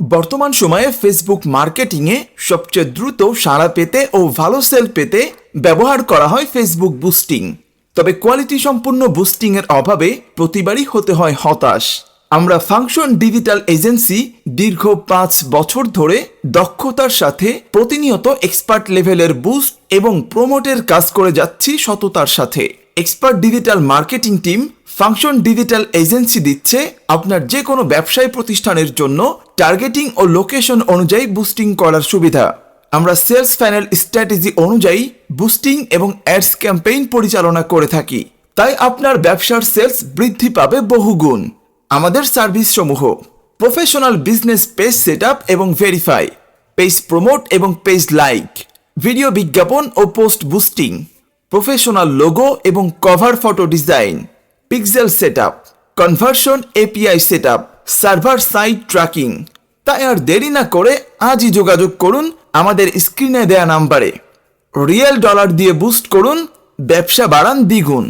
বর্তমান সময়ে ফেসবুক মার্কেটিংয়ে সবচেয়ে দ্রুত সাড়া পেতে ও ভালো সেল পেতে ব্যবহার করা হয় ফেসবুক বুস্টিং তবে কোয়ালিটি সম্পূর্ণ বুস্টিং এর অভাবে প্রতিবারই হতে হয় হতাশ। আমরা ফাংশন ডিজিটাল এজেন্সি দীর্ঘ পাঁচ বছর ধরে দক্ষতার সাথে প্রতিনিয়ত এক্সপার্ট লেভেলের বুস্ট এবং প্রমোটের কাজ করে যাচ্ছি সততার সাথে। Expert digital marketing team function digital agency দিচ্ছে আপনার যে কোনো ব্যবসায় প্রতিষ্ঠানের জন্য টার্গেটিং ও লোকেশন অনুযায়ী বুস্টিং করার সুবিধা। আমরা সেলস প্যানেল স্ট্র্যাটেজি অনুযায়ী বুস্টিং এবং অ্যাডস ক্যাম্পেইন পরিচালনা করে থাকি। তাই আপনার ব্যবসার সেলস বৃদ্ধি পাবে বহুগুণ। আমাদের সার্ভিস সমূহ প্রফেশনাল বিজনেস পেজ সেট এবং ভেরিফাই পেজ প্রমোট এবং পেজ লাইক ভিডিও বিজ্ঞাপন ও পোস্ট বুস্টিং প্রফেশনাল লোগো এবং cover photo design, pixel set up conversion API set up server site tracking. তাই আর দেরি না করে আজই যোগাযোগ করুন আমাদের স্ক্রিনে দেয়া নাম্বারে। রিয়েল ডলার দিয়ে বুস্ট করুন, ব্যবসা বাড়ান দ্বিগুণ।